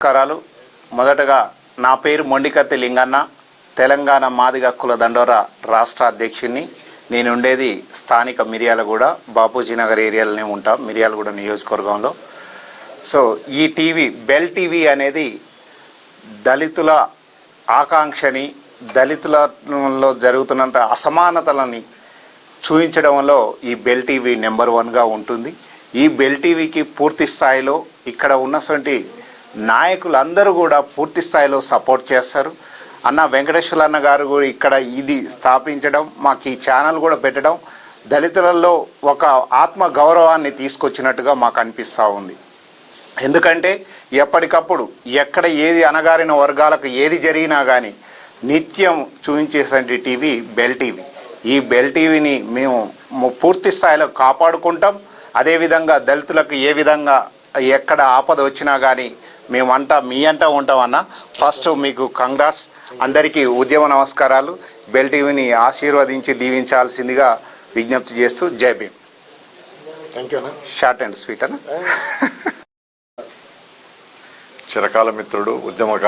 నమస్కారాలు. మొదటగా నా పేరు మొండికత్తి లింగన్న. తెలంగాణ మాదిగ కుల దండోర రాష్ట్ర అధ్యక్షుడిని నేను ఉండేది స్థానిక మిర్యాలగూడ బాపూజీ నగర్ ఏరియాలోనే ఉంటా మిర్యాలగూడ నియోజకవర్గంలో. సో ఈ టీవీ బెల్ టీవీ అనేది దళితుల ఆకాంక్షని దళితులలో జరుగుతున్నంత అసమానతలని చూపించడంలో ఈ బెల్ టీవీ నెంబర్ వన్గా ఉంటుంది. ఈ బెల్ టీవీకి పూర్తి స్థాయిలో ఇక్కడ ఉన్నటువంటి నాయకులందరూ కూడా పూర్తి స్థాయిలో సపోర్ట్ చేస్తారు. అన్న వెంకటేశ్వర అన్న గారు కూడా ఇక్కడ ఇది స్థాపించడం మాకు ఈ ఛానల్ కూడా పెట్టడం దళితులలో ఒక ఆత్మ గౌరవాన్ని తీసుకొచ్చినట్టుగా మాకు అనిపిస్తూ ఉంది. ఎందుకంటే ఎప్పటికప్పుడు ఎక్కడ ఏది అనగారిన వర్గాలకు ఏది జరిగినా కానీ నిత్యం చూపించేసంటి టీవీ బెల్ టీవీ. ఈ బెల్ టీవీని మేము పూర్తి స్థాయిలో కాపాడుకుంటాం. అదేవిధంగా దళితులకు ఏ విధంగా ఎక్కడ ఆపద వచ్చినా కానీ మేమంటా మీ అంటా ఉంటామన్న. ఫస్ట్ మీకు కంగ్రాట్స్ అందరికీ ఉద్యమ నమస్కారాలు. బెల్ టీవీని ఆశీర్వదించి దీవించాల్సిందిగా విజ్ఞప్తి చేస్తూ Jai Bhim. Thank you short and sweet అన్న. చిరకాల మిత్రుడు ఉద్యమకారు